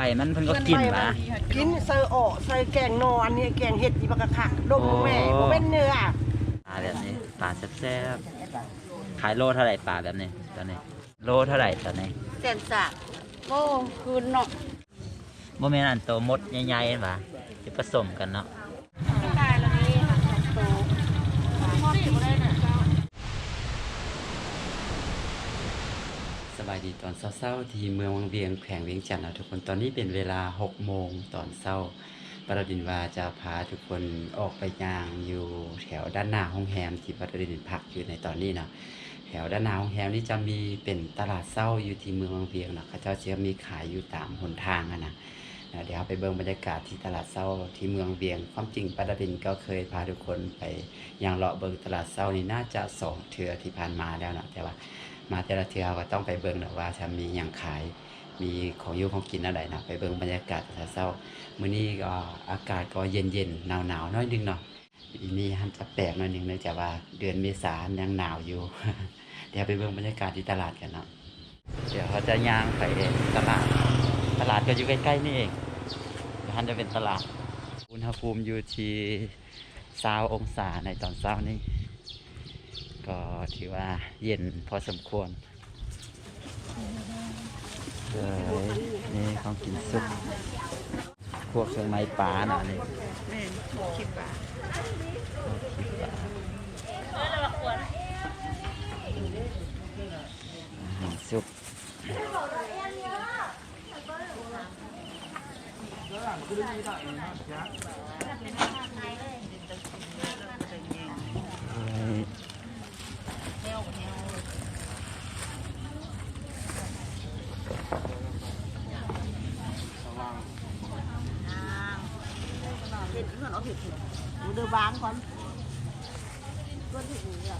ไปมันเพิ่นก็กินมากินใส่ออกใส่แกงนออันนี้แกงเห็ดอีบักกะขะดมแม่บ่เป็นเนื้อปลาแบบนี้ปลาแซ่บๆขายโลเท่าไหร่ปลาแบบนี้ตอนนี้ โลเท่าไหร่ตอนนี้เส้นสากโอ้คืนเนาะบ่แม่นอันโตมดใหญ่ๆป่ะจะผสมกันเนาะ ตายแล้วนี่ค่ะโตทอดกินได้เนี่ย ส บายดีตอนเช้าๆที่เมืองวังเวียงแขวงเวียงจันทร์นะทุกคนตอนนี้เป็นเวลา6โมงตอนเช้าปรดินวาจะพาทุกคนออกไปยางอยู่แถวด้านหน้าห้องแฮมที่ปรดินพักอยู่ในตอนนี้เนาะแถวด้านหน้าห้องแฮมนี่จะมีเป็นตลาดเช้าอยู่ที่เมืองวังเวียงนะเขาเจ้าจะมีขายอยู่ตามหนทางนะนะเดี๋ยวไปเบิ่งบรรยากาศที่ตลาดเช้าที่เมืองเวียง ความจริงปรดินก็เคยพาทุกคนไปย่างเลาะเบิ่งตลาดเช้านี่น่าจะสองเทือที่ผ่านมาแล้วนะแต่ว่า มาแต่ละเทือก็ต้องไปเบิ่งนะว่าจะมีอย่างขายมีของอยู่ของกินอะไรนะไปเบิ่งบรรยากาศแต่เช้ามื้อนี้ก็อากาศก็เย็นเย็นหนาวหนาวๆน้อยนึงเนาะปีนี้ฮันจะแปลกหน้อยหนึงเนื่องจากว่าเดือนเมษายนยังหนาวอยู่ เดี๋ยวไปเบิ่งบรรยากาศที่ตลาดกันเนาะเดี๋ยวเขาจะย่างไปตลาด ตลาดก็อยู่ใกล้ๆนี่เองเดี๋ยวท่านจะเป็นตลาด อุณหภูมิอยู่ที่ซาวองศาในตอนเช้านี้ ก็ถือว่าเย็นพอสมควรเลยนี่ของกินซุปพวกเครื่องไม้ปลาน่ะนี่แม่คิดว่าอาหาซุปเอ้ย เห็ดเงินเอาเห็ดเห็ดดูเดือบางก่อนก็ถึงเนี่ย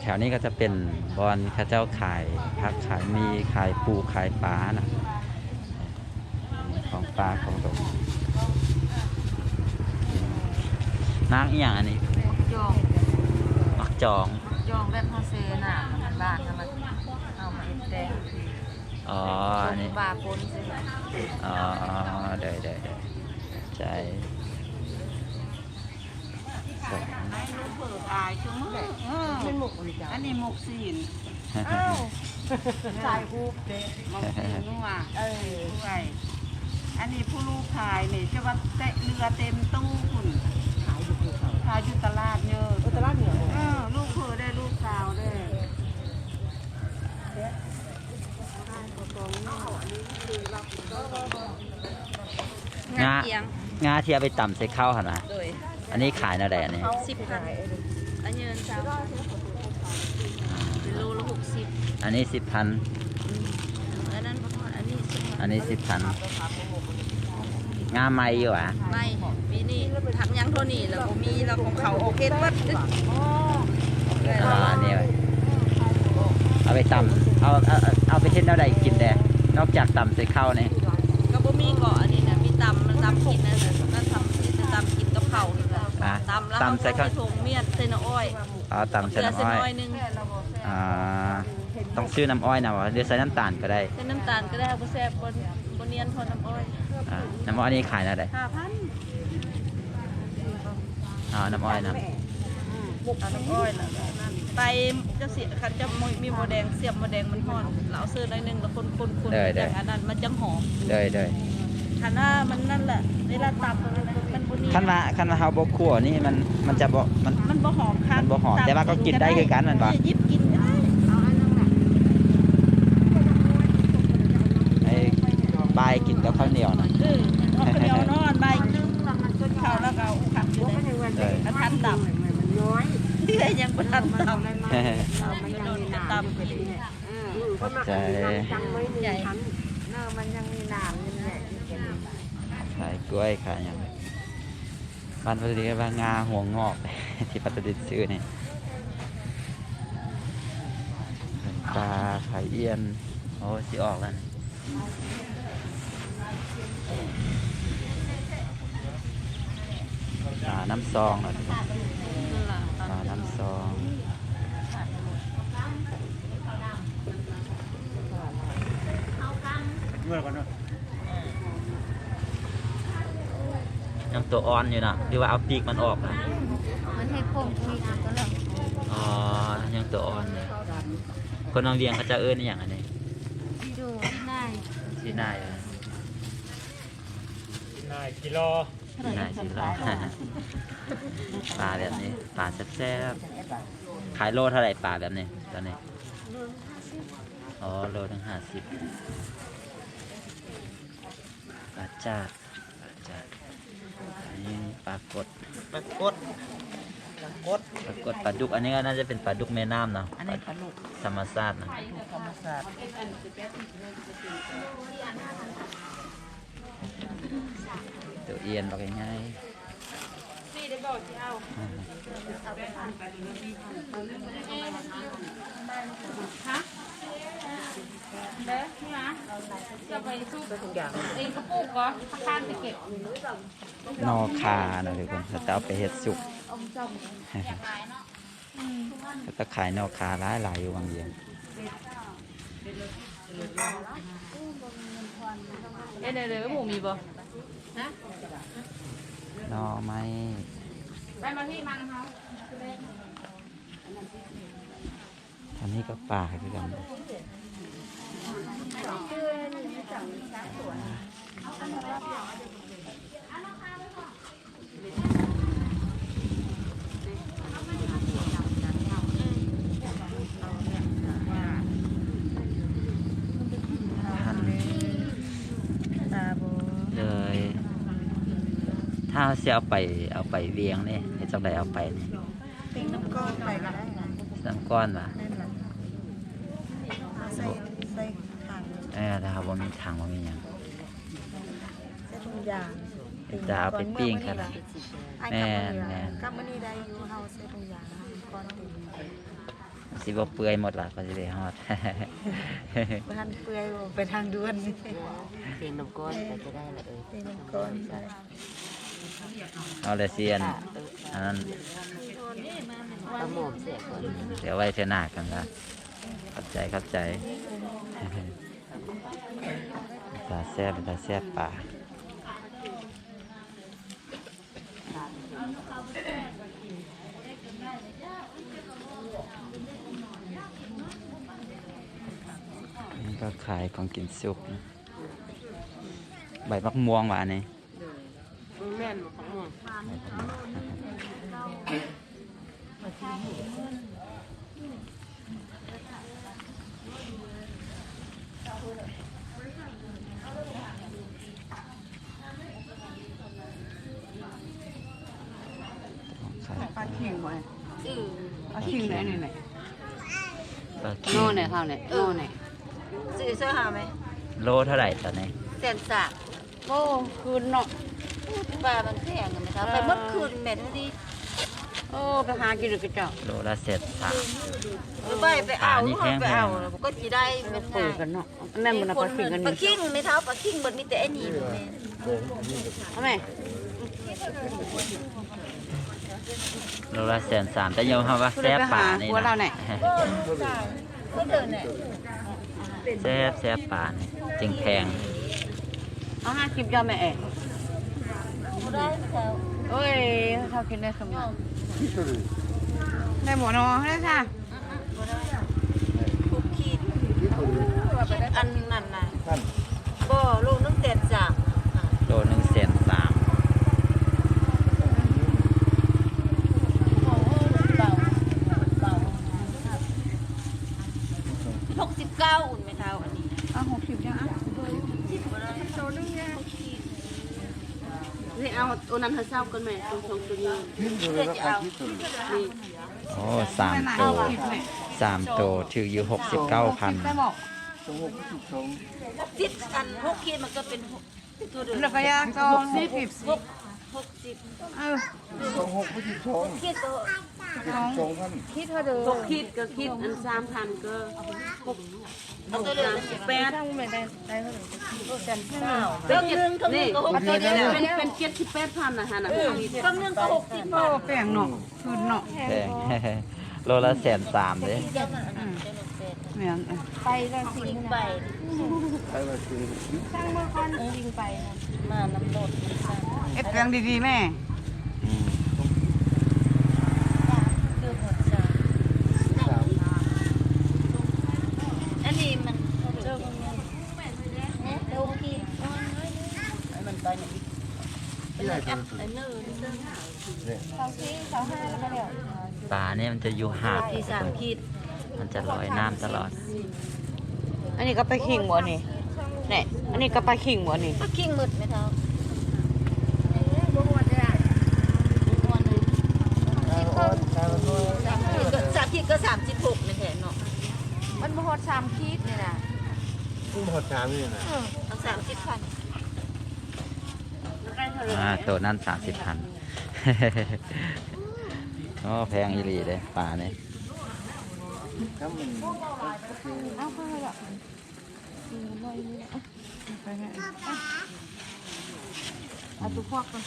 แถวนี้ก็จะเป็นบอนข้าเจ้าขายผักขายมีขายปูขายปลานะ ปลาของตกนางอีหยังอันนี้จองมักจองจองแบบฮอเซน่ะมันบ้านทำมันเอามาเอ็ดแดงอ๋ออันนี้บาปนใช่ไหมอ๋อเดี๋ยวเดี๋ยวเดี๋ยวใจสองไอ้ลูกเปิดอายจุ๊มือเออเป็นหมกนี่จ้ะอันนี้หมกซีนอ้าวใส่ฮูบเด้หมกซีนนัวเออด้วย อันนี้ผู้ลูกขายนี่จะว่าเตะเรือเต็มตู้คุณขายอยู่ภูเขาขายอยู่ตลาดเยอะเออตลาดเหนือเออลูกเผอได้ลูกสาวได้งานเอียงงาที่เอาไปต่ำใส่ข้าวหันนะโดยอันนี้ขายเท่าไหร่อันนี้สิบพันอันเยินสาวเป็นโลละหกสิบอันนี้สิบพันอันนั้นประมาณอันนี้สิบอันนี้สิบพัน งาไม่อยู่อะไม่ปีนี้ถังยังเท่านี้แล้วบ่มีแล้วของเขาโอเคเบิดอ๋ออันนี้ไว้เอาไปตำเอาเอาเอาเอาไปเช่นเท่าใดกินแดนอกจากตำใส่ข้าวนี่ก็บ่มีเกาะอันนี้นะมีตำมันตำกินนะนั่นทำนี่จะตำกินกับเผาวนี่แหละอะตำแล้วตำใส่ข้าวถุงเมียดใส่น้ำอ้อยเอาตำใส่เกลือน้ำใส่อ้อยน้อยหนึงอ่าต้องซื้อน้ำอ้อยนะวะเดี๋ยวใส่น้ำตาลก็ได้ใส่น้ำตาลก็ได้บ่แซ่บบ่บ่เนียนเทอน้ำอ้อย อ่าน้ำอ้อยนี่ขายเท่าไหร่5,000อ๋อน้ำอ้อยนะเอาน้ำอ้อยแล้วนั่นไปจะเสียคันจะมีหมูแดงเสียบหมูแดงมันฮ้อนแล้วเอาซื้อหน่อยหนึงแล้วคนๆๆอย่างอันนั้นมันจังหอมเด้ยเด้ยคันว่ามันนั่นแหละเวลาตำมันมันบ่เนียนขั้นมาขั้นมาเฮาบ่คั่วนี่มันมันจะบ่มันมันบ่หอมค่ะมันบ่หอมแต่ว่าก็กินได้คือกันแม่นบ่ยิบกินก็ได้ ไอ้ บายกินกับข้าวเหนียวนะเออเอาข้าวเหนียวนอนใบนึงแล้วมันข้าวแล้วก็เอาผักอยู่เด้ยกระทันดำมันน้อยที่ได้ยังบ่ทันดำมันยังมีน้ำตำกินก็มาใจจังไม่มีชั้นเนอมันยังมีน้ำนี่แหละขายกล้วยขายหยังบ้านพัทลีว่างาหัวงอกที่ปัตตานีซื้อเนี่ยปลาไขายเอียนโอ้สิออกแล้ว น้ำซองนะคนสาน้ำซองเมื่อก่อนนายังตัวอ่อนอยู่นะหรือว่าเอาปีกมันออกนะมันให้คงมีอะก็เลยอ๋อยังตัวอ่อนเนี่ยคนน้องเวียงเขาจะเอื้อนอย่างไร ที่นายเหรอนายกิโลที่นายสิเราปลาแบบนี้ปลาแซ่บๆขายโลเท่าไหร่ปลาแบบนี้ตอนนี้อ๋อโลทั้งห้าสิบปลาจาดปลาจาดอันนี้ปลากดปรากฏ ปรากฏปลากดปลาดุกอันนี้ก็น่าจะเป็นปลาดุกแม่น้ำเนาะอันนี้ปลาลูกธรรมชาตินะธรรมศาสตร์ตัวเอียนบอกง่ายสี่ได้บอกที่เอาๆฮะเด้อนี่นะจะไปสู้ไปทุกอย่างเองกระปุกก็ถ้าข้านไปเก็บนอคานะทุกคนเขาจะเอาไปเฮ็ดสุก เขาจะขายนอคาหลายหลายอยู่บางเยียงเอ้ยเดี๋ยวเดี๋ยวหมูมีบ่นะนอไม้ไปมาที่มันเขาอันนี้ก็ป่าคือกันพัน ตาโบ เลย ถ้าเสียเอาไปเอาไปเวียงนี่ให้จังไดเอาไปนี่เป็นน้ำก้อนไปก็ได้นะน้ำก้อนว่ะนั่นแหละใส่ใส่ถังเออนะครับว่ามีถังว่ามีหยังใส่ถุงยางจะเอาไปปิ้งกันล่ะแม่แม่นกับมื้อนี้ได้อยู่เฮาใส่ถุงยางก้อนติดสิบ่เปื่อยหมดล่ะก็สิได้ฮอดบ่ทันเปื่อยบ่ไปทางด่วนเพลงน้ำก้อนไปจะได้ละเออเป็นน้ำก้อนใส่ เอาเลยเซียนอันนั้นปลาหมอมเสียก่อนเดี๋ยวไว้เทอหน้ากันละขอบใจขอบใจตาแซ่บเป็นตาแซ่บป่านี่ก็ขายของกินสุกนะใบมักม่วงหวานนี่ แม่นปลาหมอม ขาย ปลาขิงไว้ปลาขิงไหนไหนไหน ปลาโน่เค็มไหนเขาไหนโน่ไหนซื้อเสื้อหาไหมโลเท่าไหร่ตอนนี้แสนสามโอ้คืนเนาะปลามันแพงกันไหมครับไปเมื่อคืนแม่นดีโอ้ไปหากินกระเจ้าโลละเศษสามไปไปเอาปลานี่แพงๆไปเอาก็สิได้ไปเป็นเปิดกันเนาะแม่นมันเอาปลาขิงกันปลานี่คิงไม่เท่าปลาคิงเบิดมีแต่ไอ้นี่แม่ทำไม โลละแสนสามแต่โยมคำว่าแซ่บป่านี่หัวเราไหนนะก็เดินเนี่ยแซ่บแซ่บป่านี่จริงแพงเอาห้าสิบยอมแม่เอ๋ได้แล้วโอ้ยเขากินได้สมองได้หมดเนาะได้ค่ะทุกขีดอันนั้นน่ะบ่ลูกนึงแสนสามโลหนึ่งแสนสาม หกสิบเก้าอุ่นไม่เท่าอันนี้ เอาหกสิบยังอะ นี่เอาตัวนั้นให้เศร้ากันแม่ตรงตรงตัวนี้เพื่อจะเอานี่โอ้สามโตสามโตถืออยู่หกสิบเก้าพันได้บอกสิบอันหกขีดมันก็เป็นหกตัวเดิมแล้วก็ยากจองสิบหกหกสิบเออขีดตัว คิดเธอเด้อหกคิดก็คิดอันสามพันก็หกเอาตัวเดิมแปดเก้าเครื่องนึงเครื่องนึงก็หกตัสิวบเดียวเป็นเป็นเจ็ดสิบแปดพันนะฮะนะเครื่องนึงก็หกสิบโอ้แปลงเนาะคืนเนาะแพงโลละแสนสามเลยเนี่ยไปแล้วสิงไปไปแล้วสิงสร้างมาก่อนสิงไปนะมาน้ำรถสร้างเอ็ดแกงดีๆแม่ อืม เดือดหมดจ้ะอันนี้มันเจ้ามันเนี่ยเจ้ากิน มันไปเนี่ยไอ้เนื้อนี่เด้อ เสาสี่เสาห้าแล้วก็เดี๋ยว ปลาเนี่ยมันจะอยู่หาดที่สามขีดมันจะลอยน้ำตลอด อันนี้ก็ไปขิงบ่นี่เนี่ยอันนี้ก็ไปขิงบ่นี่ก็ขิงหมดไหมเท้าสามขีดก็สามสิบหกในแขนเนาะมันบ่ฮอดสามขีดนี่นะเอาสามสิบพัน อ่าตัวนั้นสามสิบพันโอ้แพงอีหลีเลยปลาเนี่ยเอาเข้าไปละเอาตัวพวกกัน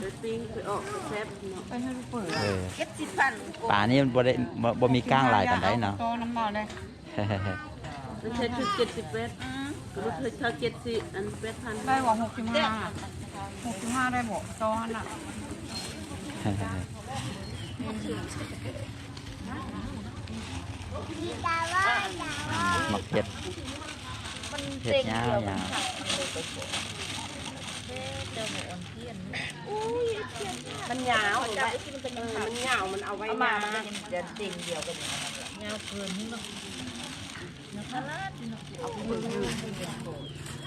ไปปิ้งไปออกไปแซ่บเนาะไปให้เปิดเออเก็บสิบพันปลานี่มันบ่ได้บ่บ่มีก้างลายกันได้เนาะโตน้ำมันเลยไม่ใช่ชุดเจ็ดสิบเอ็ดรถเธอเช่าเจ็ดสิบอันแปดพันได้บ่หกสิบห้า หกสิบห้าได้บ่โตหันอะหมักเผ็ดเผ็ดยาวยาวมันยาวเจ้าไอ้ที่มันเป็นมันยาวมันเอาไว้มามันเดี๋ยวติ่งเดียวกันยาวเกินนี่เนาะ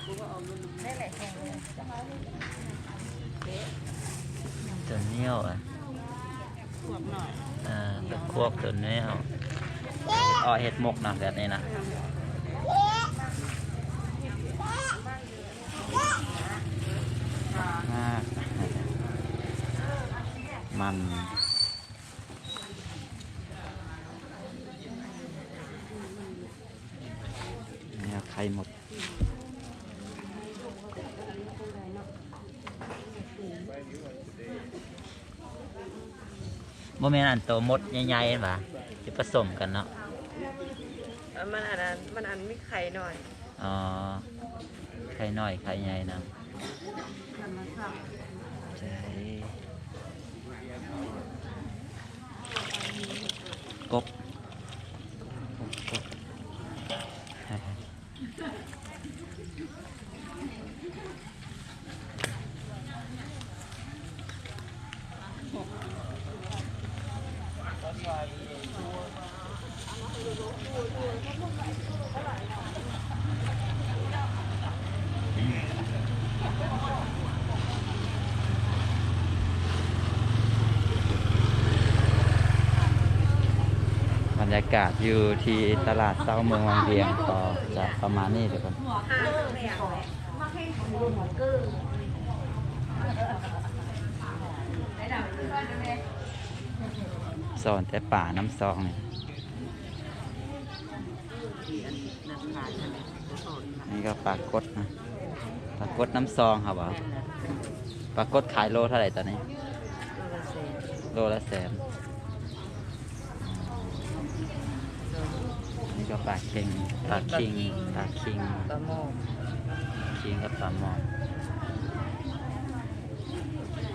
ตัวเหนี้ยวอะเออตะควบตัวเหนี้ยวอ๋อเห็ดหมกนะแบบนี้นะมากมันเนี่ยไข่หมด โมเมนต์อันโตมดใหญ่ๆป่ะจะผสมกันเนาะมันอันนั้นมันอันมีไข่หน่อย อ๋อไข่น้อยไข่ใหญ่นะใช่กบ บรรยากาศอยู่ที่ตลาดเช้าเมืองวังเวียงก็จะประมาณนี้เดี๋ยวก่อนสอนแต่ป่าน้ำซองเนี่ยนี่ก็ปลากดนะ ปลากดน้ำซองครับอะปลากดขายโลเท่าไหร่ตอนนี้ โลละแสนนี่ก็ปลาเค็งปลาคิงปลาคิงปลาหม้อคิงกับปลาหมอ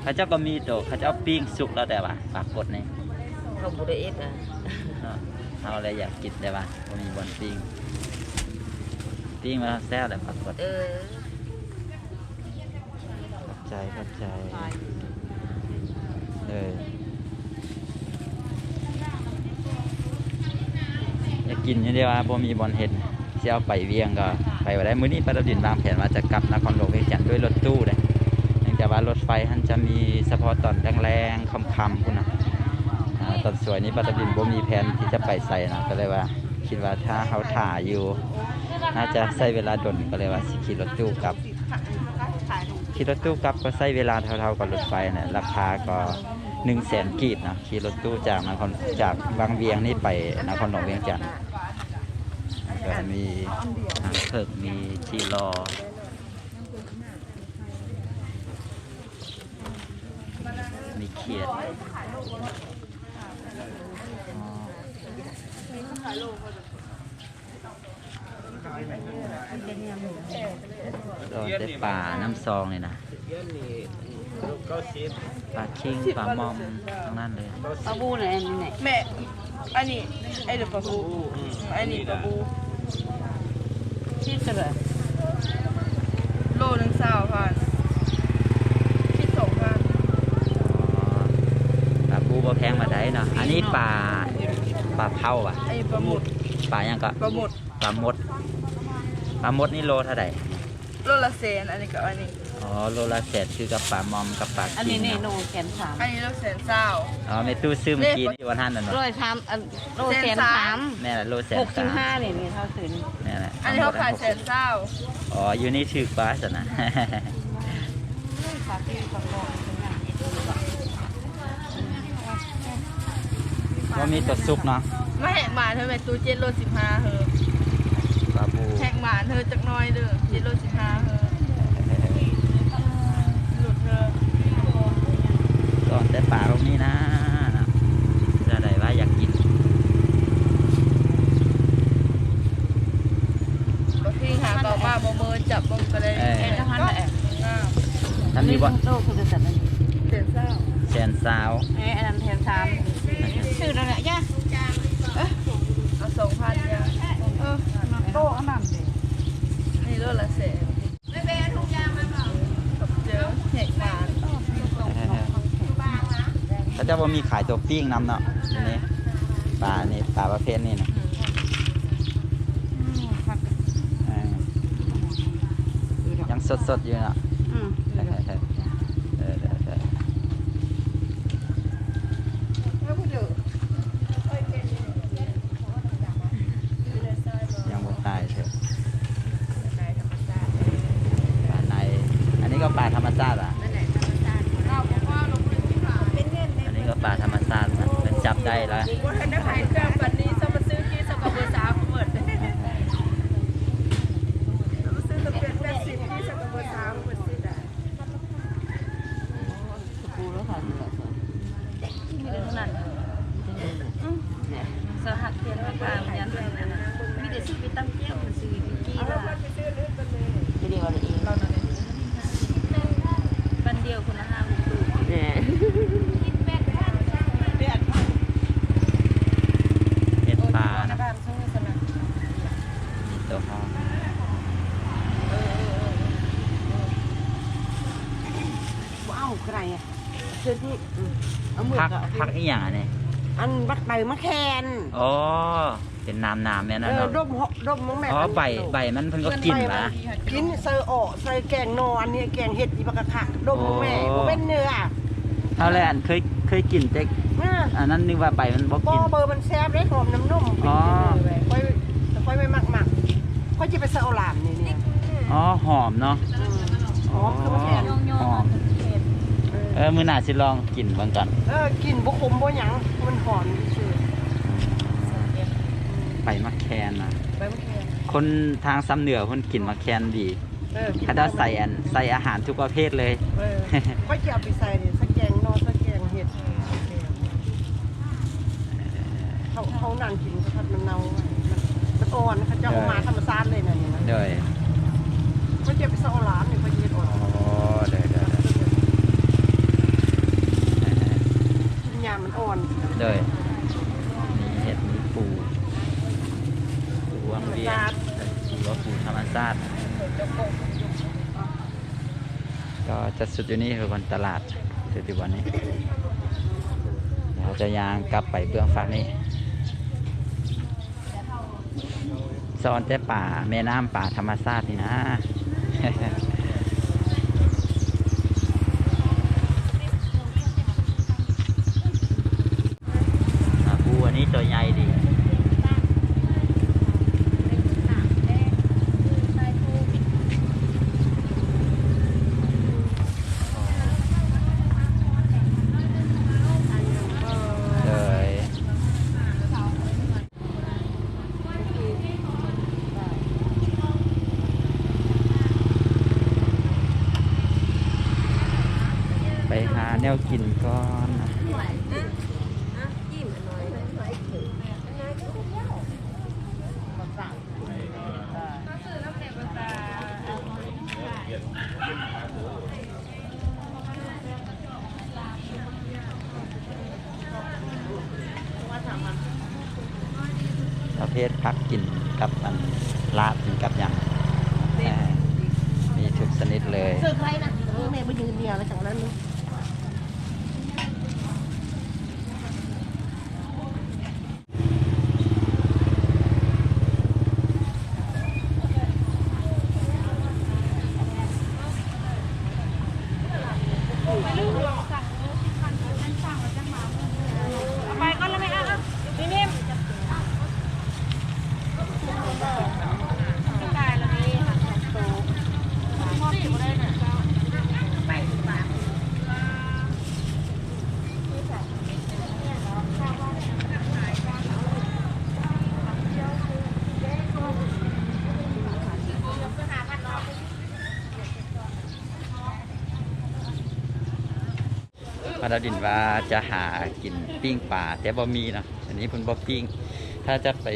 เขาเจ้าก็มีตัวเขาเจ้าปิ้งสุกแล้วแต่ว่าปลากดนี่เขาบุได้เอ็ดอะเนาะเอาอะไรอยากกินได้ป่ะก็มีบอนปิ้งปิ้งมาแซ่บเลยปลากดเออขอบ ใจขอบใจเลยอยากกินอยู่เดียวว่าบ่มีบอลเห็ดที่เอาไปเวียงก็ไปบ่ได้มื้อนี้ปราดินวางแผนว่าจะกลับนครหลวงเวียงจันทน์ด้วยรถตู้เลยเนื่องจากว่ารถไฟท่านจะมีเฉพาะตอนแรงๆค่ำๆพุ่นะตอนสวยนี้ปาราดินบ่มีแผนที่จะไปใส่นะก็เลยว่า คิดว่าถ้าเขาถ่ายอยู่ น่าจะใช้เวลาดนก็เลยว่าสิขี่รถตู้กลับ ขี่รถตู้กลับก็ใช้เวลาเท่าๆกับรถไฟนะราคาก็หนึ่งแสนกีบนะขี่รถตู้จากนครจากบางเวียงนี่ไปนครหลวงเวียงจันทร์ก็มีหางเพิกมีจีรอมีเขียดอ๋อ โดนแต่ป่าน้ำซองเลยนะปลาคิงปลามอมทั้งนั้นเลยปลาบูไหนอันนี้ไหนแม่อันนี้ไอ้เด็กปลาบูอันนี้ปลาบูที่เสลยโลหนึ่งสาวพันคิดสองพันปลาปูบ่แพงมาได้เนาะอันนี้ปลาปลาเผาอะไอ้ปลาหมุดปลายังก็ปลาหมุดปลามด ปลามดนี่โลเท่าไหร่โลละแสนอันนี้กับอันนี้ อ๋อโลละแสนคือกับปลามอมกับปลาอันคินี้งนี่โนเนาะแขนสามอันนี้โลแสนเศร้า อ๋อเมตู้ซื้อเมื่อกี้นี่วันท่านน่ะเนาะร้อยสามอันโลแขนสามแม่ละโลแสนหกสิสาบมห้าเนี่ยนี่เท่าซื้อนี่แม่ละอันนี้เขาขายแสนเศร้าอ๋ออยู่นี่ชื่อกว่าสนะฝากที่ฝากบอกเป็นอย่างนี้ว่ามีตัวซุกเนาะมาแหกหมาเธอไปตู้เจ็ดโลสิบห้าเฮอ ปลาบูแหกหมาเธอจักหน้อยเด้อเจ็ดโลสิบห้าเฮอหลุดเธอก่อนแต่ปลาตรงนี้นะจะได้ว่าอยากกินบางทีหาเก่ามาโมเมอจับบังไปเลยเออแค่นั้นแหละง่ามทำนี้บ่โลคือจะสั่นอันนี้แสนเศร้าแสนสาวเอ้ยอันนั้นแขนสามซื้อแล้วเนี่ยย่าเอาสองพันยังเออ โตอันนั้นเลยนี่โลละแสนไม่เป็นทุกอย่างมันหรอเจอแหกหมาเขาจะว่ามีขายตัวปิ้งนำเนาะอันนี่ปลานี่ปลาประเภทนี้นะเออยังสดๆอยู่เนาะ อืม เออเออเออเออเออยังบ่ตายเถอะปลาในอันนี้ก็ปลาธรรมชาติอะ อันนี้ก็ปลาธรรมชาตินะเป็นจับ ได้แล้ว ว่าให้นักขายเครื่องวันนี้สมาซื้อที่สกปรกสาวเปิดเลยมาซื้อตะเกียบแปดสิบที่สกปรกสาวเปิดสิได้ ปูแล้วค่ะนี่เท่านั้นสหัสเทียนราคายันเลยนะมีแต่ซื้อไปตั้งเจ้าซื้อกี่ละไม่ได้ว่าเองเราเนี่ยวันเดียวคนละห้าหกตู้ เนี่ย เห็ดปลานะ บ้านซื้อสนะ มีตัวห้อง ว้าวไกลอะเสื้อที่อืมเอามือพักกับพักอีหยังอันนี้อันบักใบมะแคนอ๋อเป็นน้ำน้ำเนี่ยเอนะอเนาะดมเหาะดมมะแม่อ๋อใบใบมันเพิ่นก็กินปะกินเซอร์ออกใส่แกงนอนเนี่ยแกงเห็ดอีบักกะคักดมมะแม่โอ้บ่เป็นเนื้อเท่าไรอันเคยเคยกินแต่อ่าอันนั้นนึกว่าใบมันบ่บ่กิน เบอร์มันแซ่บเด้หอมน้ำนุ่มอ๋อ ค่อยค่อยไม่มักมักค่อยจะไปเซอร์หลามนี่เนี่ยอ๋อหอมเนาะหอมคือมะแคน หอม เออมื้อหน้าสิลองกินเบิ่งก่อนเออกินบ่ขมบ่หยัง มันหอมซื่อใบมะแคนน่ะใบมะแคนคนทางซ้ำเหนือเพิ่นกินมะแคนดีเออกินเขาจะใส่อันใส่อาหารทุกประเภทเลย เออค่อยจะเอาไปใส่นี่สักแกงนอนสักแกงเห็ดเขาเขานั่งกินสักมันเน่ามันอ่อนเขาจะเอามาธรรมชาติเลยนะนี่นะ โดยเขาจะไปเซอร์หลามนี่เขาจะเห็ดอ่อน อ๋อเด้อเด้อ กินยามัน อ่อนเด้อมีเห็ดมีปูปูวังเวียนปูว่าปูธรรมชาติก็จะสุดอยู่นี่คือบนตลาดสุดอยู่วันนี้เดี๋ยวเราจะยางกลับไปเบื้องฝั่งนี้ซอนแต่ป่าแม่น้ำป่าธรรมชาตินี่นะ อะปูอันนี้ตัวใหญ่ดี เลยไปหาแนวกินก่อนนะ ประ เภทพักกินกับอันลาบกินกับอย่างเอ่อมีทุกชนิดเลย เสื้อใครนะเออแม่ไปยืนเนี่ยอะไรจากนั้นลูก ไปก็แล้วไหมอะนี่นี่กายแล้วนี่ค่ะสองตัวมอบสี่บ่ได้น่ะ พาราดินว่าจะหากินปิ้งปลาแต่บ่มีนะอันนี้เพิ่นบ่ปิ้ง ถ้าจะไป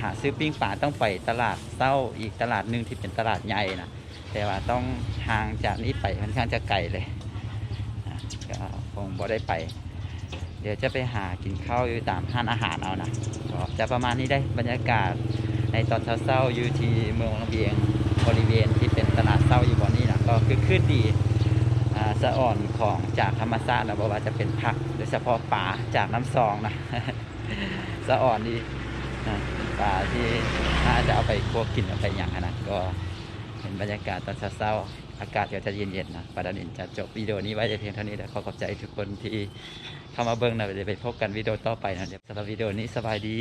หาซื้อปิ้งปลาต้องไปตลาดเศร้าอีกตลาดหนึ่งที่เป็นตลาดใหญ่นะแต่ว่าต้องห่างจากนี้ไปค่อนข้างจะไกลเลยก็คงบ่ได้ไป เดี๋ยวจะไปหากินข้าวอยู่ตามห้านอาหารเอานะก็จะประมาณนี้ได้บรรยากาศในตอนเช้าๆอยู่ที่เมืองลำเบียงบริเวณที่เป็นตลาดเศร้าอยู่บ่อนี้นะก็คือขึ้นดี สะอ่อนของจากธรรมชาตินะบอกว่าจะเป็นผักโดยเฉพาะปลาจากน้ำซองนะสะอ่อนดีนะปลาที่ถ้าจะเอาไปคั่วกินเอาไปอย่างนั้นก็เป็นบรรยากาศตอนเช้าๆอากาศก็จะเย็นๆนะปาดานินจะจบวิดีโอนี้ไว้แต่เพียงเท่านี้แต่ขอขอบใจทุกคนที่เข้ามาเบิ่งนะเดี๋ยวไปพบกันวิดีโอต่อไปนะเดี๋ยวสำหรับวิดีโอนี้สบายดี